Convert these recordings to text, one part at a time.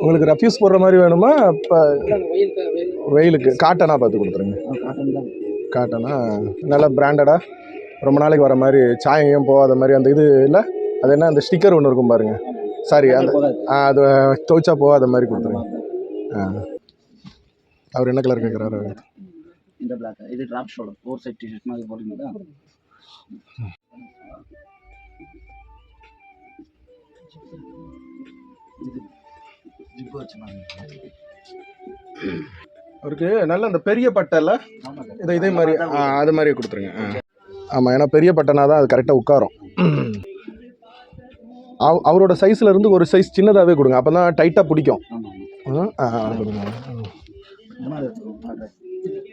உங்களுக்கு ரஃப்யூஸ் போடுற மாதிரி வேணுமா? இப்போ வெயிலுக்கு. வெயில் வெயிலுக்கு காட்டனாக பார்த்து கொடுத்துருங்க காட்டன் நல்லா பிராண்டடாக ரொம்ப நாளைக்கு வர மாதிரி சாயம் போகாத மாதிரி அந்த இது இல்லை? அது என்ன அந்த ஸ்டிக்கர் ஒன்று இருக்கும் பாருங்க. சாரி அந்த அது துவைச்சா போகாத மாதிரி கொடுத்துருங்க. ஆ. அவர் என்ன கலர் கேட்குறாரு இந்த பிளாக் இது drop shoulder oversize T-shirt மாதிரி வச்சு அவருக்கு நல்ல அந்த பெரிய பட்டைல இதை இதே மாதிரி அது மாதிரி கொடுத்துருங்க. ஆமாம் ஏன்னா பெரிய பட்டனா தான் அது கரெக்டாக உட்காரும். அவ் அவரோட சைஸ்ல இருந்து ஒரு சைஸ் சின்னதாகவே கொடுங்க அப்போ தான் டைட்டாக பிடிக்கும். ஆ, கொடுங்க.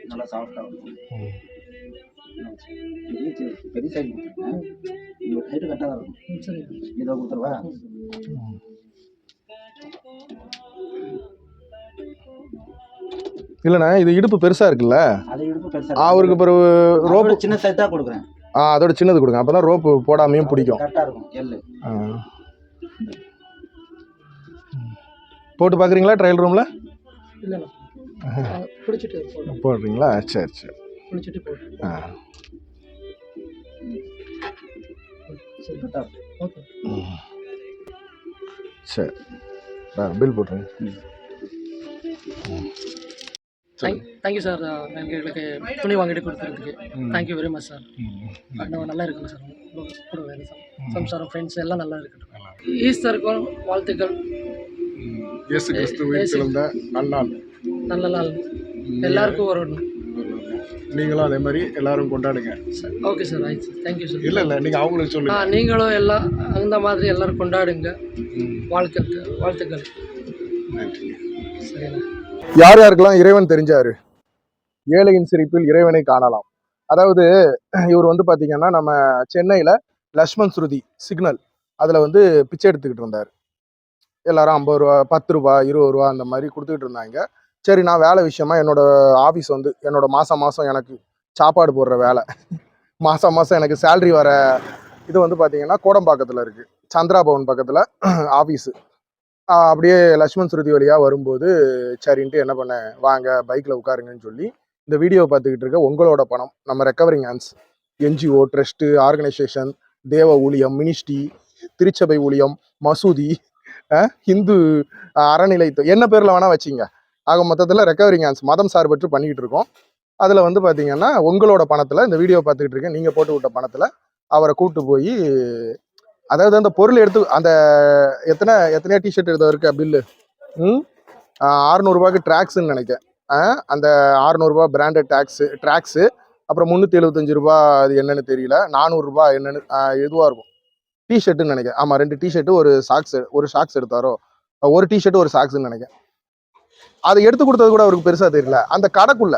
நல்லா சாஃப்டாக பெரிய சைடு உங்களுக்கு ஹைட்டு கரெக்டாக தான் இருக்கும் சரி இதை கொடுத்துருவா இல்லைண்ணா இது இடுப்பு பெருசாக இருக்குல்ல? அதை இடுப்பு பெருசாக அவருக்கு பிறகு ரோப்பு சின்ன சைஸ் தான் கொடுக்குறேன் ஆ அதோட சின்னது கொடுங்க. அப்போ தான் ரோப்பு போடாமையும் பிடிக்கும். கரெக்டாக இருக்கும் எள்ளு ஆ. போட்டு பார்க்குறீங்களா ட்ரையல் ரூமில் இல்லை போடுறீங்களா? சரி சரி. பிடிச்சிட்டு போட்டு ஆ. சரி ஓகே. சரி. ஆ பில் போட்டுருங்க. தேங்க்யூ சார் எங்களுக்கு துணி வாங்கிட்டு கொடுத்துருக்கு தேங்க்யூ வெரி மச் சார் நல்லா இருக்குங்க சார் கூட வேறு சார் சம்சாரம் ஃப்ரெண்ட்ஸ் எல்லாம் நல்லா இருக்கட்டும். ஈஸ்டருக்கும் வாழ்த்துக்கள். இயேசு கிறிஸ்து உயிர் பிறந்த நன்னாள். நல்ல நாள். எல்லாருக்கும் வரணும் நீங்களும் அதே மாதிரி எல்லாரும் கொண்டாடுங்க. சார் ஓகே சார் ஆயிடுச்சு தேங்க்யூ சார் இல்லை இல்லை நீங்கள் அவங்களுக்கு ஆ சொல்லுங்க நீங்களும் எல்லாம் அந்த மாதிரி எல்லாரும் கொண்டாடுங்க. வாழ்த்துக்கள் வாழ்த்துக்கள். நன்றி. சரிண்ணா. யார் யாருக்கெல்லாம் இறைவன் தெரிஞ்சாரு? ஏழையின் சிரிப்பில் இறைவனை காணலாம். அதாவது இவர் வந்து பாத்தீங்கன்னா நம்ம சென்னையில லக்ஷ்மண் ஸ்ருதி சிக்னல் அதுல வந்து பிச்சை எடுத்துக்கிட்டு இருந்தார். எல்லாரும் ஐம்பது ரூபா பத்து ரூபா இருபது ரூபா அந்த மாதிரி கொடுத்துக்கிட்டு இருந்தாங்க. சரி நான் வேலை விஷயமா என்னோட ஆஃபீஸ் வந்து என்னோட மாதம் மாதம் எனக்கு சாப்பாடு போடுற வேலை. மாதம் மாதம் எனக்கு சேல்ரி வர இது வந்து பார்த்தீங்கன்னா கோடம்பாக்கத்தில் இருக்குது சந்திரா பவன் பக்கத்தில் ஆஃபீஸு அப்படியே லக்ஷ்மண் ஸ்ருதி வழியாக வரும்போது சரின்ட்டு என்ன பண்ணேன் வாங்க பைக்கில் உட்காருங்கன்னு சொல்லி இந்த வீடியோ பார்த்துக்கிட்டு இருக்க உங்களோட பணம் நம்ம recovering hands NGO trust organisation தேவ ஊழியம் மினிஸ்ட்ரி திருச்சபை ஊழியம் மசூதி இந்து அஹ், என்ன பேரில் வேணால் வச்சிங்க. ஆக மொத்தத்தில் ரெக்கவரிங் ஆன்ஸ் மதம் சார்பற்று பண்ணிக்கிட்டு இருக்கோம். அதில் வந்து பார்த்தீங்கன்னா உங்களோட பணத்தில் இந்த வீடியோ பார்த்துக்கிட்டு இருக்கேன் நீங்கள் போட்டு விட்ட பணத்தில் அவரை கூட்டு போய் அதாவது அந்த பொருள் எடுத்து அந்த எத்தனை எத்தனையோ டிஷர்ட் எடுத்தவருக்கு பில்லு ம்? அறுநூறுபாய்க்கு ட்ராக்ஸ்ன்னு நினைக்கிறேன். ஆ, அந்த அறுநூறுபா பிராண்டட் டேக்ஸு ட்ராக்ஸு அப்புறம் முந்நூற்றி எழுபத்தஞ்சு ரூபா அது என்னன்னு தெரியல நானூறுரூபா என்னன்னு எதுவாக இருக்கும். டிஷர்ட்டுன்னு நினைக்கிறேன். ஆமாம் ரெண்டு டிஷர்ட்டு ஒரு சாக்ஸ் ஒரு ஷாக்ஸ் எடுத்தாரோ ஒரு டிஷர்ட்டு ஒரு சாக்ஸ்ன்னு நினைக்கிறேன். அதை எடுத்து கொடுத்தது கூட அவருக்கு பெருசாக தெரியல. அந்த கடைக்குள்ள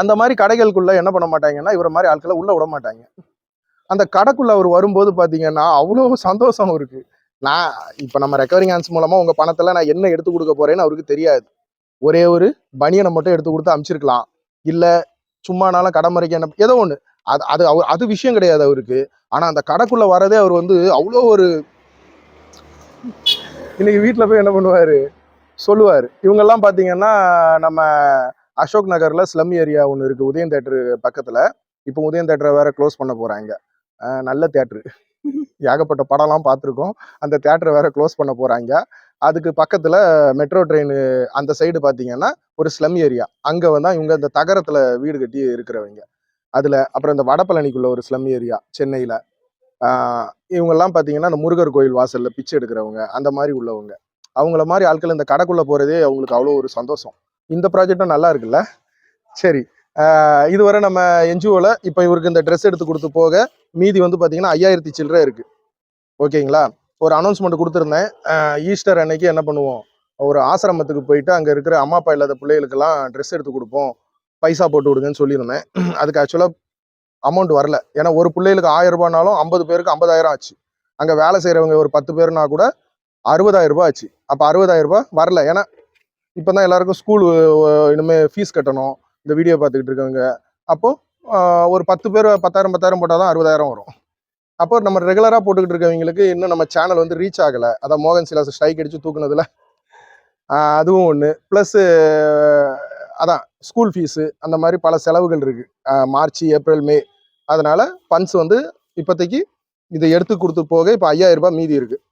அந்த மாதிரி கடைகளுக்குள்ள என்ன பண்ண மாட்டாங்கன்னா இவர மாதிரி ஆட்களை உள்ள விட மாட்டாங்க. அந்த கடைக்குள்ள அவர் வரும்போது பார்த்தீங்கன்னா அவ்வளோ சந்தோஷம் இருக்கு நான் இப்போ நம்ம ரெக்கவரிங் ஹேண்ட்ஸ் மூலமாக உங்கள் பணத்தில் நான் என்ன எடுத்து கொடுக்க போறேன்னு அவருக்கு தெரியாது. ஒரே ஒரு பனியனை மட்டும் எடுத்து கொடுத்து அமிச்சிருக்கலாம். இல்லை சும்மானாலும் கடை என்ன ஏதோ ஒன்று அது அது அவர் அது விஷயம் கிடையாது அவருக்கு. ஆனால் அந்த கடைக்குள்ள வரதே அவர் வந்து அவ்வளோ ஒரு இன்னைக்கு வீட்டில் போய் என்ன பண்ணுவார்? சொல்லுவார். இவங்கெல்லாம் பார்த்தீங்கன்னா நம்ம அசோக் நகரில் ஸ்லம் ஏரியா ஒன்று இருக்குது உதயம் தேட்டரு பக்கத்தில். இப்போ உதயம் தேட்டரை வேற க்ளோஸ் பண்ண போகிறாங்க நல்ல தேட்ரு ஏகப்பட்ட படம்லாம் பார்த்துருக்கோம் அந்த தேட்டரை வேற க்ளோஸ் பண்ண போகிறாங்க அதுக்கு பக்கத்தில் மெட்ரோ ட்ரெயின் அந்த சைடு பார்த்தீங்கன்னா ஒரு ஸ்லம் ஏரியா. அங்கே வந்து இவங்க இந்த தகரத்தில் வீடு கட்டி இருக்கிறவங்க. அதில் அப்புறம் இந்த வடபழனிக்குள்ள ஒரு ஸ்லம் ஏரியா சென்னையில். இவங்கெல்லாம் பார்த்தீங்கன்னா அந்த முருகர் கோயில் வாசலில் பிச்சை எடுக்கிறவங்க. அந்த மாதிரி உள்ளவங்க. அவங்கள மாதிரி ஆட்கள் இந்த கடைக்குள்ளே போகிறதே அவங்களுக்கு அவ்வளோ ஒரு சந்தோஷம். இந்த ப்ராஜெக்டும் நல்லா இருக்குல்ல? சரி. இதுவரை நம்ம என்ஜிஓவில் இப்போ இவருக்கு இந்த ட்ரெஸ் எடுத்து கொடுத்து போக மீதி வந்து பார்த்தீங்கன்னா ஐயாயிரத்தி சில்லறை இருக்குது ஓகேங்களா? ஒரு அனௌன்ஸ்மெண்ட் கொடுத்துருந்தேன். ஈஸ்டர் அன்னைக்கு என்ன பண்ணுவோம்? ஒரு ஆசிரமத்துக்கு போயிட்டு அங்கே இருக்கிற அம்மா அப்பா இல்லாத பிள்ளைகளுக்கெல்லாம் ட்ரெஸ் எடுத்து கொடுப்போம். பைசா போட்டு விடுங்கன்னு சொல்லியிருந்தேன். அதுக்கு ஆக்சுவலாக அமௌண்ட் வரல. ஏன்னா ஒரு பிள்ளைகளுக்கு ஆயிரம் ரூபாய்னாலும் ஐம்பது பேருக்கு ஐம்பதாயிரம் ஆச்சு. அங்கே வேலை செய்கிறவங்க ஒரு பத்து பேர்னா கூட அறுபதாயிரம் ரூபாய் ஆச்சு. அப்போ அறுபதாயிரம் ரூபாய் வரல. ஏன்னா இப்போ தான் எல்லாருக்கும் ஸ்கூல் இனிமேல் ஃபீஸ் கட்டணும். இந்த வீடியோ பார்த்துக்கிட்டு இருக்கவங்க. அப்போது ஒரு பத்து பேர் பத்தாயிரம் பத்தாயிரம் போட்டால் தான் அறுபதாயிரம் வரும். அப்போ நம்ம ரெகுலராக போட்டுக்கிட்டு இருக்கவங்களுக்கு இன்னும் நம்ம சேனல் வந்து ரீச் ஆகலை. அதான் மோகன் சிலாஸ் ஸ்ட்ரைக் அடித்து தூக்குனதில். அதுவும் ஒன்று ப்ளஸ்ஸு அதான் ஸ்கூல் ஃபீஸு அந்த மாதிரி பல செலவுகள் இருக்குது மார்ச் ஏப்ரல் மே. அதனால் ஃபண்ட்ஸ் வந்து இப்போதைக்கு இதை எடுத்து கொடுத்து போக இப்போ ஐயாயிரம் ரூபாய் மீதி இருக்குது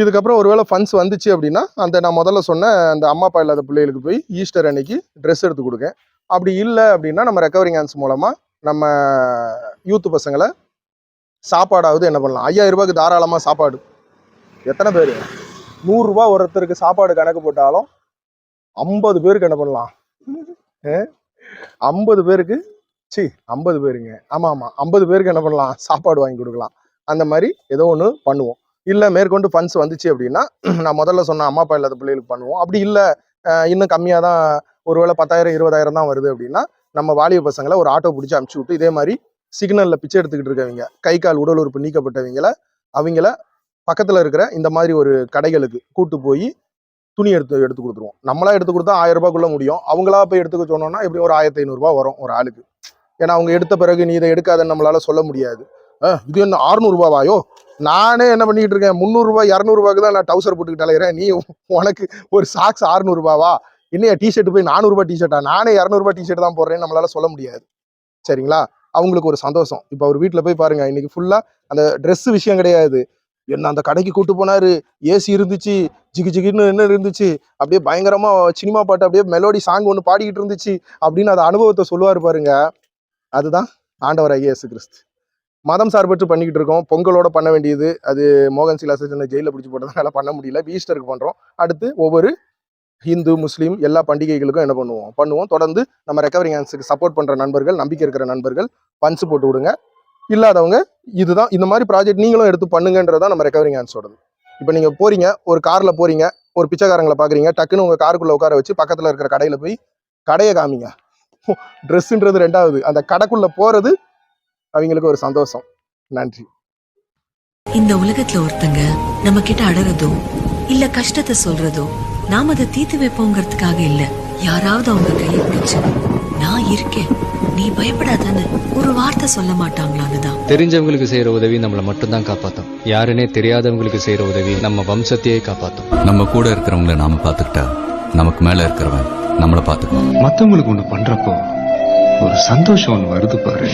இதுக்கப்புறம் ஒருவேளை ஃபண்ட்ஸ் வந்துச்சு அப்படின்னா அந்த நான் முதல்ல சொன்ன அந்த அம்மா அப்பா இல்லாத பிள்ளைகளுக்கு போய் ஈஸ்டர் அன்னைக்கு ட்ரெஸ் எடுத்து கொடுங்க அப்படி இல்லை அப்படின்னா நம்ம ரெக்கவரிங் ஹேண்ட்ஸ் மூலமாக நம்ம யூத் பசங்களை சாப்பாடாவது என்ன பண்ணலாம்? ஐயாயிரம் ரூபாய்க்கு தாராளமாக சாப்பாடு. எத்தனை பேர்? நூறுரூவா ஒருத்தருக்கு சாப்பாடு கணக்கு போட்டாலும் ஐம்பது பேருக்கு என்ன பண்ணலாம்? ஐம்பது பேருக்கு சி ஐம்பது பேருங்க. ஆமாம் ஆமாம் ஐம்பது பேருக்கு என்ன பண்ணலாம்? சாப்பாடு வாங்கி கொடுக்கலாம். அந்த மாதிரி ஏதோ ஒன்று பண்ணுவோம். இல்லை மேற்கொண்டு ஃபண்ட்ஸ் வந்துச்சு அப்படின்னா நான் முதல்ல சொன்ன அம்மா அப்பா இல்லாத பிள்ளைகளுக்கு பண்ணுவோம். அப்படி இல்லை இன்னும் கம்மியாக தான் ஒருவேளை பத்தாயிரம் இருபதாயிரம் தான் வருது அப்படின்னா நம்ம வாலிப பசங்களை ஒரு ஆட்டோ பிடிச்சி அமுச்சு விட்டு இதே மாதிரி சிக்னலில் பிச்சை எடுத்துக்கிட்டு இருக்கவங்க கை கால் உடல் உறுப்பு நீக்கப்பட்டவங்கள அவங்கள பக்கத்தில் இருக்கிற இந்த மாதிரி ஒரு கடைகளுக்கு கூட்டு போய் துணி எடுத்து எடுத்து கொடுத்துருவோம். நம்மளா எடுத்து கொடுத்தா ஆயிரம் ரூபாய்க்குள்ள முடியும். அவங்களா போய் எடுத்துக்க சொன்னோம்னா எப்படி ஒரு ஆயிரத்தி ஐநூறுரூவா வரும் ஒரு ஆளுக்கு. ஏன்னா அவங்க எடுத்த பிறகு நீ இதை எடுக்காதன்னு நம்மளால சொல்ல முடியாது. இது என்ன ஆறுநூறுபாவாயோ நானே என்ன பண்ணிக்கிட்டு இருக்கேன்? முந்நூறுரூவா இரநூறுபாக்கு தான் நான் டவுசர் போட்டுக்கிட்டு அலையிறேன். நீ உனக்கு ஒரு சாக்ஸ் அறுநூறுபாவா இன்னையா டிஷர்ட் போய் நானூறுபா டிஷர்ட்டா நானே இரநூறுபா டிஷர்ட் தான் போடுறேன்னு நம்மளால சொல்ல முடியாது. சரிங்களா? அவங்களுக்கு ஒரு சந்தோஷம். இப்போ அவர் வீட்டில் போய் பாருங்க. இன்னைக்கு ஃபுல்லாக அந்த ட்ரெஸ் விஷயம் கிடையாது. என்ன அந்த கடைக்கு கூட்டு போனாரு. ஏசி இருந்துச்சு. ஜிகு ஜிகின்னு என்ன இருந்துச்சு? அப்படியே பயங்கரமா சினிமா பாட்டு அப்படியே மெலோடி சாங் ஒன்று பாடிக்கிட்டு இருந்துச்சு. அப்படின்னு அந்த அனுபவத்தை சொல்லுவார் பாருங்க. அதுதான் ஆண்டவர் ஐஏஎஸ் கிறிஸ்து. மதம் சார்பற்று பண்ணிக்கிட்டு இருக்கோம். பொங்கலோட பண்ண வேண்டியது அது மோகன் சிலாஸ் சின்ன ஜெயிலில் பிடிச்சி போட்டதுனால பண்ண முடியல. ஈஸ்டருக்கு பண்ணுறோம் அடுத்து ஒவ்வொரு ஹிந்து முஸ்லீம் எல்லா பண்டிகைகளுக்கும் என்ன பண்ணுவோம்? பண்ணுவோம். தொடர்ந்து நம்ம ரெக்கவரிங் ஹேண்ட்ஸுக்கு சப்போர்ட் பண்ணுற நண்பர்கள் நம்பிக்கை இருக்கிற நண்பர்கள் பன்ஸ் போட்டு விடுங்க. இல்லாதவங்க இதுதான் இந்த மாதிரி ப்ராஜெக்ட் நீங்களும் எடுத்து பண்ணுங்கன்றதான் நம்ம ரெக்கவரிங் ஹேண்ட்ஸோடது இப்போ நீங்கள் போகிறீங்க ஒரு காரில் போகிறீங்க ஒரு பிச்சைக்காரங்களை பார்க்குறீங்க டக்குன்னு உங்கள் காருக்குள்ளே உட்கார வச்சு பக்கத்தில் இருக்கிற கடையில் போய் கடையை காமிங்க. ட்ரெஸ்ஸுன்றது ரெண்டாவது. அந்த கடைக்குள்ளே போகிறது அவங்களுக்கு ஒரு சந்தோஷம். நன்றி. இந்த உலகத்துல ஒருத்தங்க நம்ம கிட்ட அழறதோ இல்ல கஷ்டத்தை சொல்றதோ நாம அதை தீர்த்து வைப்போங்கிறதுக்காக இல்ல. யாராவது அவங்க கையை பிடிச்சு நான் இருக்கேன். நீ பயப்படாதன்னு ஒரு வார்த்தை சொல்ல மாட்டாங்களான்னு தான். தெரிஞ்சவங்களுக்கு செய்யற உதவி நம்மள மட்டும்தான் காப்பாத்தும். யாருன்னே தெரியாதவங்களுக்கு செய்யற உதவி நம்ம வம்சத்தையே காப்பாத்தும். நம்ம கூட இருக்கிறவங்கள நாம பாத்துக்கிட்டா நமக்கு மேல இருக்கிறவன் நம்மள பாத்துக்குவான் மத்தவங்களுக்கு ஒண்ணு பண்றப்போ ஒரு சந்தோஷம் ஒண்ணு வருது பாரு.